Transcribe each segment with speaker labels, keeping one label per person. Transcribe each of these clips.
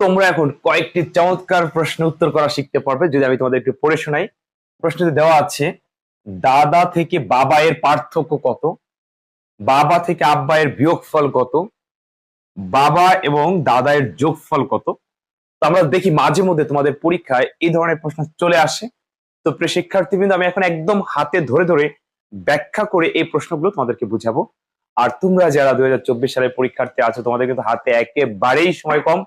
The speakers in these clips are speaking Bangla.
Speaker 1: তোমরা এখন কয়েকটি চমৎকার প্রশ্ন উত্তর করা শিখতে পারবে। যদি আমি তোমাদের একটু পড়ে শোনাই। প্রশ্নতে দেওয়া আছে, দাদা থেকে বাবা এর পার্থক্য কত? বাবা থেকে আব্বা এর বিয়োগফল কত? বাবা এবং দাদা এর যোগফল কত? তো আমরা দেখি মাঝে মধ্যে তোমাদের পরীক্ষায় এই ধরনের প্রশ্ন চলে আসে। তো প্রিয় শিক্ষার্থীবৃন্দ, আমি এখন একদম হাতে ধরে ধরে ব্যাখ্যা করে এই প্রশ্নগুলো তোমাদেরকে বুঝাবো। আর তোমরা যারা দুই হাজার চব্বিশ সালের পরীক্ষার্থী আছো, তোমাদের কিন্তু হাতে একেবারেই সময় কম।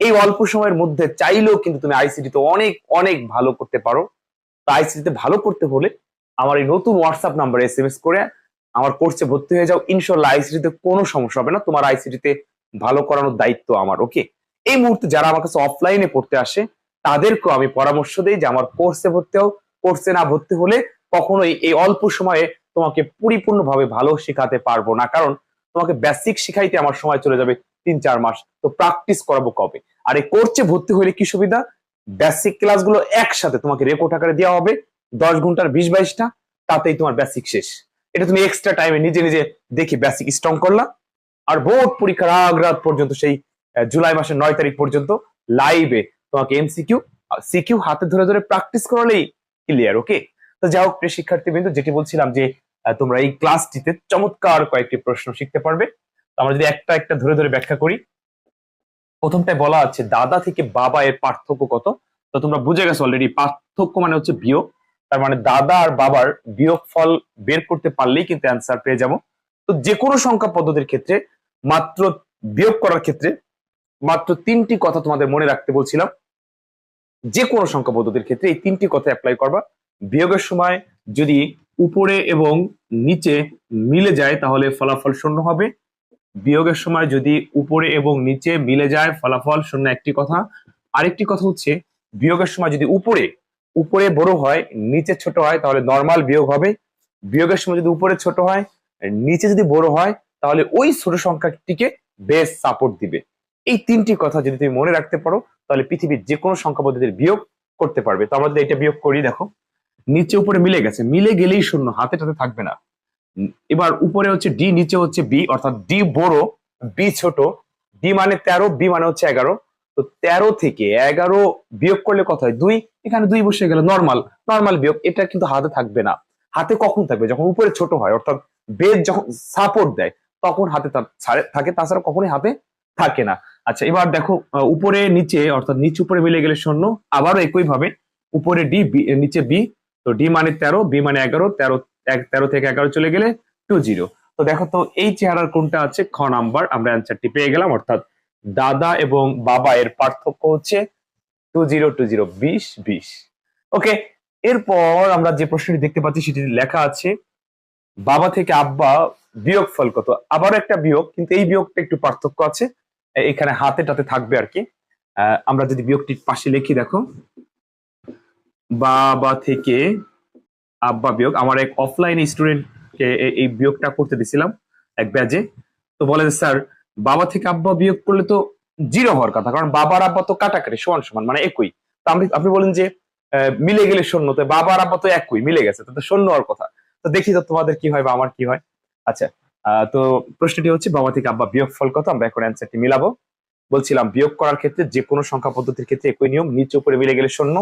Speaker 1: এই অল্প সময়ের মধ্যে চাইলেও কিন্তু তুমি আইসিটি তে অনেক অনেক ভালো করতে পারো। তো আইসিটি তে ভালো করতে হলে আমার এই নতুন হোয়াটসঅ্যাপ নাম্বারে এস এম এস করে আমার কোর্সে ভর্তি হয়ে যাও। ইনশাল্লাহ আইসিটি তে কোনো সমস্যা হবে না। তোমার আইসিটি তে ভালো করানোর দায়িত্ব আমার ওকে এই মুহূর্তে যারা আমার কাছে অফলাইনে পড়তে আসে, তাদেরকেও আমি পরামর্শ দিই যে আমার কোর্সে ভর্তি হও। কোর্সে না ভর্তি হলে কখনোই এই অল্প সময়ে তোমাকে পরিপূর্ণভাবে ভালো শেখাতে পারব না। কারণ তোমাকে বেসিক শিখাইতে আমার সময় চলে যাবে। তিন চার মাস। তো প্র্যাকটিস করাবো কবে? আর এই কোর্সে ভর্তি হলে কি সুবিধা? বেসিক ক্লাসগুলো একসাথে তোমাকে রেকর্ড আকারে দেওয়া হবে। দশ ঘণ্টার বিশ বাইশটা, তাতেই তোমার বেসিক শেষ। এটা তুমি এক্সট্রা টাইমে নিজে নিজে দেখি বেসিক স্ট্রং করলা। আর বোর্ড পরীক্ষার আগ রাত পর্যন্ত সেই জুলাই মাসের নয় তারিখ পর্যন্ত লাইভে তোমাকে এমসিকিউ সিকিউ হাতে ধরে ধরে প্র্যাকটিস করালেই ক্লিয়ার ওকে তো যাই হোক প্রিয় শিক্ষার্থীবৃন্দ, যেটি বলছিলাম যে তোমরা এই ক্লাসটিতে চমৎকার কয়েকটি প্রশ্ন শিখতে পারবে। আমরা যদি একটা একটা ধরে ধরে ব্যাখ্যা করি, প্রথমটায় বলা আছে দাদা থেকে বাবা এর পার্থক্য কত? তো তোমরা বুঝে গেছো অলরেডি পার্থক্য মানে হচ্ছে বিয়োগ, তার মানে দাদা আর বাবার বিয়োগ ফল বের করতে পারলেই কিন্তু অ্যান্সার পেয়ে যাব। তো যে কোনো সংখ্যা পদ্ধতির ক্ষেত্রে, মাত্র বিয়োগ করার ক্ষেত্রে, মাত্র তিনটি কথা তোমাদের মনে রাখতে বলছিলাম। যে কোনো সংখ্যা পদ্ধতির ক্ষেত্রে এই তিনটি কথা অ্যাপ্লাই করবা। বিয়োগের সময় যদি উপরে এবং নিচে মিলে যায়, তাহলে ফলাফল শূন্য হবে। বিয়োগের সময় যদি উপরে এবং নিচে মিলে যায়, ফলাফল শূন্য একটি কথা। আরেকটি কথা হচ্ছে, বিয়োগের সময় যদি উপরে উপরে বড় হয়, নিচে ছোট হয়, তাহলে নর্মাল বিয়োগ হবে। বিয়োগের সময় যদি উপরে ছোট হয়, নিচে যদি বড় হয়, তাহলে ওই ছোট সংখ্যাটিকে বেশ সাপোর্ট দিবে। এই তিনটি কথা যদি তুমি মনে রাখতে পারো, তাহলে পৃথিবীর যে কোনো সংখ্যা পদ্ধতির বিয়োগ করতে পারবে। তো যদি এটা বিয়োগ করি, দেখো, নিচে উপরে মিলে গেছে। মিলে গেলেই শূন্য, হাতে টাতে থাকবে না। এবার উপরে হচ্ছে ডি নিচে হচ্ছে বি অর্থাৎ ডি বড় বি ছোট ডি মানে তেরো বি মানে হচ্ছে এগারো। তো তেরো থেকে এগারো বিয়োগ করলে কত হয়? দুই। এখানে দুই বসে গেল নর্মাল নর্মাল বিয়োগ। এটা কিন্তু হাতে থাকবে না। হাতে কখন থাকবে? যখন উপরে ছোট হয়, অর্থাৎ বেদ যখন সাপোর্ট দেয়, তখন হাতে থাকে। তাছাড়া কখনোই হাতে থাকে না। আচ্ছা এবার দেখো উপরে, নিচে, অর্থাৎ নিচে উপরে মিলে গেলে শূন্য। আবারও একই ভাবে উপরে ডি নিচে বি তো ডি মানে তেরো বি মানে এগারো, তেরো এক- তেরো থেকে এগারো চলে গেলে টু জিরো তো দেখো তো, এই চেহারার কোনটা আছে খ নাম্বার, আমরা অ্যান্সারটি পেয়ে গেলাম, অর্থাৎ দাদা এবং বাবা এর পার্থক্য হচ্ছে টু জিরো টু জিরো বিশ বিশ। ওকে এরপর আমরা যে প্রশ্নটি দেখতে পাচ্ছি সেটি লেখা আছে, বাবা থেকে আব্বা বিয়োগ ফল কত? আবার একটা বিয়োগ, কিন্তু এই বিয়োগটা একটু পার্থক্য আছে, এখানে হাতে টাতে থাকবে আর কি। আমরা যদি বিয়োগটির পাশে লিখি, দেখো। বাবা থেকে আব্বা বিয়োগ। আমার এক অফলাইন স্টুডেন্টকে এই বিয়োগটা করতে দিছিলাম এক ব্যাজে তো বলে স্যার, বাবা থেকে আব্বা বিয়োগ করলে তো জিরো হওয়ার কথা, কারণ বাবার আব্বা তো কাটাকাটি সমান সমান মানে একই। তো আপনি আপনি বলেন যে মিলে গেলে শূন্য। তো বাবার আব্বা তো একই, মিলে গেছে, তো শূন্য হওয়ার কথা। তো দেখি তো তোমাদের কি হয় বা আমার কি হয়। আচ্ছা তো প্রশ্নটি হচ্ছে, বাবা থেকে আব্বা বিয়োগ ফল কত? আমরা এখন অ্যান্সারটি মিলাবো। বলছিলাম, বিয়োগ করার ক্ষেত্রে যে কোনো সংখ্যা পদ্ধতির ক্ষেত্রে একই নিয়ম, নিচে উপরে মিলে গেলে শূন্য।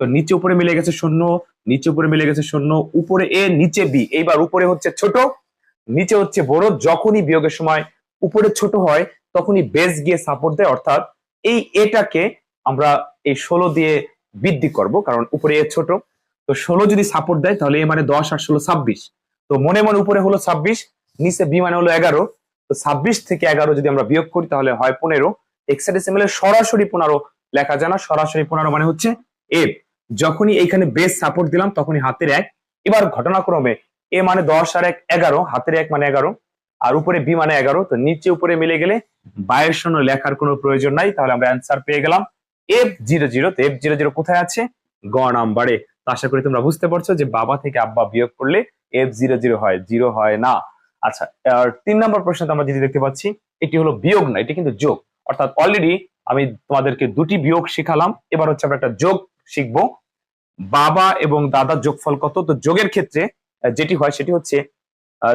Speaker 1: তো নিচে উপরে মিলে গেছে শূন্য, নিচে উপরে মিলে গেছে শূন্য, উপরে এ, নিচে বি। এইবার উপরে হচ্ছে ছোট, নিচে হচ্ছে বড়। যখনই বিয়োগের সময় উপরে ছোট হয়, তখনই বেস গিয়ে সাপোর্ট দেয়। অর্থাৎ এই এটাকে আমরা এই ষোলো দিয়ে বৃদ্ধি করব, কারণ উপরে এ ছোট। তো ষোলো যদি সাপোর্ট দেয়, তাহলে এ মানে দশ আর ষোলো ছাব্বিশ। তো মনে মনে উপরে হলো ছাব্বিশ, নিচে বি মানে হলো এগারো। তো ছাব্বিশ থেকে এগারো যদি আমরা বিয়োগ করি, তাহলে হয় পনেরো। এক্সাডেসিমেল এর সরাসরি পনেরো লেখা যায় না। সরাসরি পনেরো মানে হচ্ছে এফ যখনই এইখানে বেস সাপোর্ট দিলাম, তখনই হাতের এক। এবার ঘটনাক্রমে এ মানে দশ আর এক এগারো, হাতের এক মানে এগারো, আর উপরে বি মানে এগারো। তো নিচে উপরে মিলে গেলে বায়ের শূন্য লেখার কোনো প্রয়োজন নাই। তাহলে আমরা অ্যান্সার পেয়ে গেলাম এফ জিরো জিরো তো এফ জিরো জিরো কোথায় আছে? গ নাম্বারে। তো আশা করি তোমরা বুঝতে পারছ যে বাবা থেকে আব্বা বিয়োগ করলে এফ জিরো জিরো হয় জিরো হয় না। আচ্ছা আর তিন নম্বর প্রশ্নটা আমরা যেটি দেখতে পাচ্ছি, এটি হলো বিয়োগ না, এটি কিন্তু যোগ। অর্থাৎ অলরেডি আমি তোমাদেরকে দুটি বিয়োগ শিখালাম। এবার হচ্ছে আমরা একটা যোগ শিখব। বাবা এবং দাদার যোগফল কত? তো যোগের ক্ষেত্রে যেটি হয় সেটি হচ্ছে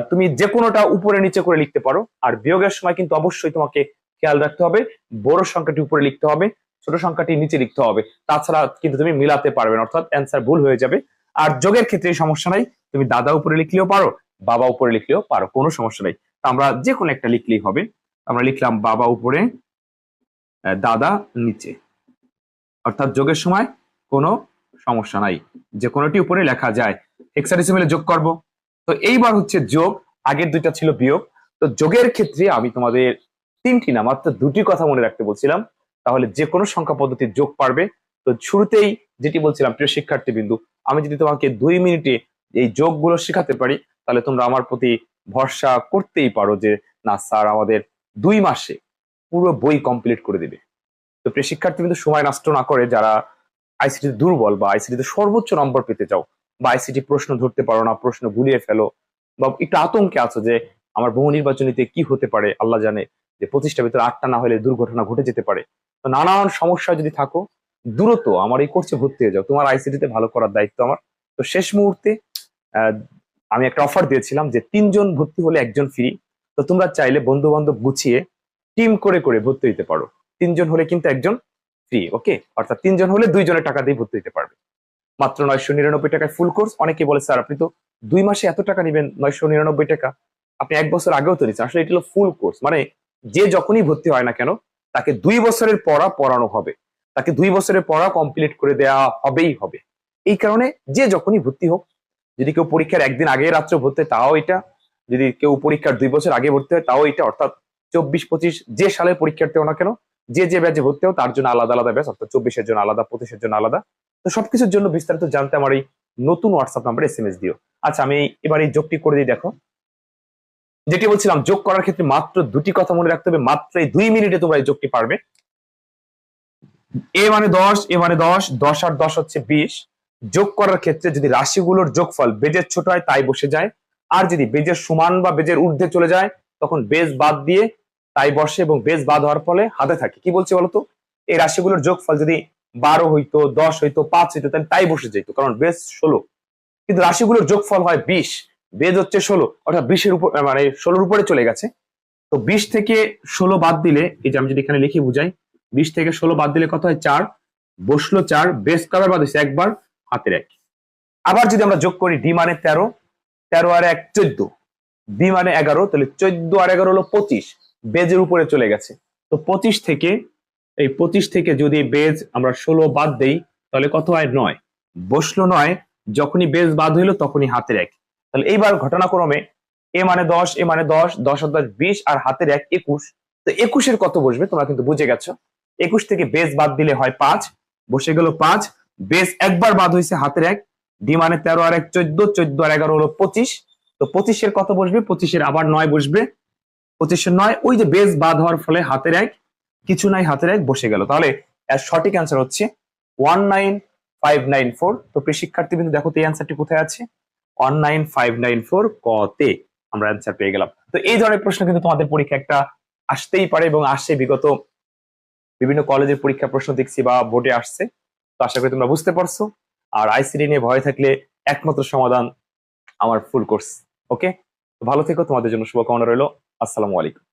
Speaker 1: তুমি যে কোনোটা উপরে নিচে করে লিখতে পারো, আর বিয়োগের সময় কিন্তু অবশ্যই তোমাকে খেয়াল রাখতে হবে, বড় সংখ্যাটি উপরে লিখতে হবে, ছোট সংখ্যাটি নিচে লিখতে হবে। তাছাড়া কিন্তু তুমি মিলাতে পারবে না, অর্থাৎ অ্যান্সার ভুল হয়ে যাবে। আর যোগের ক্ষেত্রে সমস্যা নাই, তুমি দাদা উপরে লিখলেও পারো, বাবা উপরে লিখলেও পারো, কোনো সমস্যা নাই। তা আমরা যে কোনো একটা লিখলেই হবে। আমরা লিখলাম বাবা উপরে দাদা নিচে। অর্থাৎ যোগের সময় কোনো সমস্যা নাই। যে কোনোটি উপরে লেখা যায় হেক্সাডেসিমেলে যোগ করব। তো এইবার হচ্ছে যোগ, আগের দুইটা ছিল বিয়োগ। তো যোগের ক্ষেত্রে আমি তোমাদের তিনটি না, মাত্র দুটি কথা মনে রাখতে বলছিলাম। তাহলে যে কোনো সংখ্যা পদ্ধতির যোগ পারবে। তো শুরুতেই যেটি বলছিলাম, প্রিয় শিক্ষার্থী বিন্দু আমি যদি তোমাকে দুই মিনিটে এই যোগগুলো শেখাতে পারি, তাহলে তোমরা আমার প্রতি ভরসা করতেই পারো যে, না, স্যার আমাদের দুই মাসে পুরো বই কমপ্লিট করে দিবে। তো প্রিয় শিক্ষার্থী কিন্তু সময় নষ্ট না করে যারা আইসিটি দুর্বল বা আইসিটিতে সর্বোচ্চ নম্বর পেতে চাও বা আইসিটি প্রশ্ন ধরতে পারো না, প্রশ্ন গুলিয়ে ফেলো বা একটু আতঙ্কে আছো যে আমার বহু নির্বাচনীতে কি হতে পারে, আল্লাহ জানে যে পঁচিশটা ভিতরে আটটা না হলে দুর্ঘটনা ঘটে যেতে পারে। তো নানান সমস্যা যদি থাকো, দ্রুত আমার এই কোর্সে ভর্তি হয়ে যাও। তোমার আইসিটিতে ভালো করার দায়িত্ব আমার। তো শেষ মুহূর্তে আমি একটা অফার দিয়েছিলাম যে তিনজন ভর্তি হলে একজন ফ্রি তো তোমরা চাইলে বন্ধু বান্ধব গুছিয়ে টিম করে করে ভর্তি হইতে পারো। তিনজন হলে কিন্তু একজন ফ্রি ওকে অর্থাৎ তিনজন হলে দুইজনের টাকা দিয়ে ভর্তি হতে পারবে। মাত্র নয়শো নিরানব্বই টাকায় ফুল কোর্স অনেকে বলে, স্যার, আপনি তো দুই মাসে এত টাকা নেবেন, নয়শো নিরানব্বই টাকা? আপনি এক বছর আগেও তো নিচ্ছেন আসলে এটা হলো ফুল কোর্স মানে যে যখনই ভর্তি হয় না কেন, তাকে দুই বছরের পড়া পড়ানো হবে। তাকে দুই বছরের পড়া কমপ্লিট করে দেওয়া হবেই হবে। এই কারণে যে যখনই ভর্তি হোক, যদি কেউ পরীক্ষার একদিন আগে রাত্রে ভর্তি তাও এটা। যদি কেউ পরীক্ষার দুই বছর আগে ভর্তি হয়, তাও এটা। অর্থাৎ চব্বিশ পঁচিশ যে সালে পরীক্ষার্থী হোক না কেন যে যে ব্যাচে ভর্তি হোক তার জন্য আলাদা আলাদা ব্যাচ অর্থাৎ চব্বিশের জন্য আলাদা, পঁচিশের জন্য আলাদা। তো সবকিছুর জন্য বিস্তারিত জানতে আমার এই নতুন WhatsApp number S M S দিও। আচ্ছা আমি এবার এই যোগটি করে দিই, দেখো। যেটি বলছিলাম, যোগ করার ক্ষেত্রে মাত্র দুটি কথা মনে রাখতে হবে, মাত্র এই দুই মিনিটে তোমরা এই যোগটি পারবে। এ মানে দশ এ মানে দশ দশ আর দশ হচ্ছে বিশ। যোগ করার ক্ষেত্রে যদি রাশিগুলোর যোগফল বেজের ছোট হয়, তাই বসে যায়। আর যদি বেজের সমান বা বেজের ঊর্ধ্বে চলে যায়, তখন বেজ বাদ দিয়ে তাই বসে এবং বেজ বাদ হওয়ার ফলে হাতে থাকে। কি বলছি বলতো? এই রাশিগুলোর যোগফল যদি বারো হইতো, দশ হইতো, পাঁচ হইতো, তাহলে তাই বসে যেত, কারণ বেজ ষোলো। কিন্তু রাশিগুলোর যোগফল হয় বিশ। বেজ হচ্ছে ষোলো, অর্থাৎ বিশের উপর মানে ষোলোর উপরে চলে গেছে। তো বিশ থেকে ষোলো বাদ দিলে, এই যে আমি যদি এখানে লিখে বুঝাই, বিশ থেকে ষোলো বাদ দিলে কত হয়? চার। বসল চার বেস কবার বাদ একবার, হাতের এক। আবার যদি আমরা যোগ করি, ডি মানে তেরো তেরো আর এক চোদ্দ। ডি মানে এগারো, তাহলে চোদ্দ আর এগারো হলো পঁচিশ। বেজের উপরে চলে গেছে। তো পঁচিশ থেকে, এই পঁচিশ থেকে যদি বেজ আমরা ষোলো বাদ দেই, তাহলে কত হয়? নয়। বসল নয়, যখনই বেজ বাদ হইল তখনই হাতের এক। তাহলে এইবার ঘটনাক্রমে এ মানে দশ, এ মানে দশ দশ আর দশ বিশ আর হাতের এক একুশ। তো একুশের কত বসবে তোমরা কিন্তু বুঝে গেছো। একুশ থেকে বেজ বাদ দিলে হয় পাঁচ, বসে গেল পাঁচ, বেজ একবার বাদ হয়েছে হাতের এক, ডি মানে তেরো আর এক চোদ্দ চোদ্দ আর এগারো হলো পঁচিশ। তো পঁচিশের কত বসবে? পঁচিশের আবার নয় বসবে। পঁচিশের নয়। ওই যে বেজ বাদ হওয়ার ফলে হাতের এক, কিছু নাই, হাতের এক বসে গেল। তাহলে, এর সঠিক অ্যান্সার হচ্ছে one nine five nine four তো প্রিয় শিক্ষার্থী বিন্দু দেখো তো এই অ্যান্সারটি কোথায় আছে? One nine five nine four কতে আমরা অ্যান্সার পেয়ে গেলাম। তো এই ধরনের প্রশ্ন কিন্তু তোমাদের পরীক্ষা একটা আসতেই পারে এবং আসছে বিগত বিভিন্ন কলেজের পরীক্ষা প্রশ্ন দেখছি বা বোর্ডে আসছে। তো আশা করি তোমরা বুঝতে পারছ। আর আইসিডি নিয়ে ভয় থাকলে একমাত্র সমাধান আমার ফুল কোর্স ওকে ভালো থেকো। তোমাদের জন্য শুভকামনা রইল। আসসালামু আলাইকুম।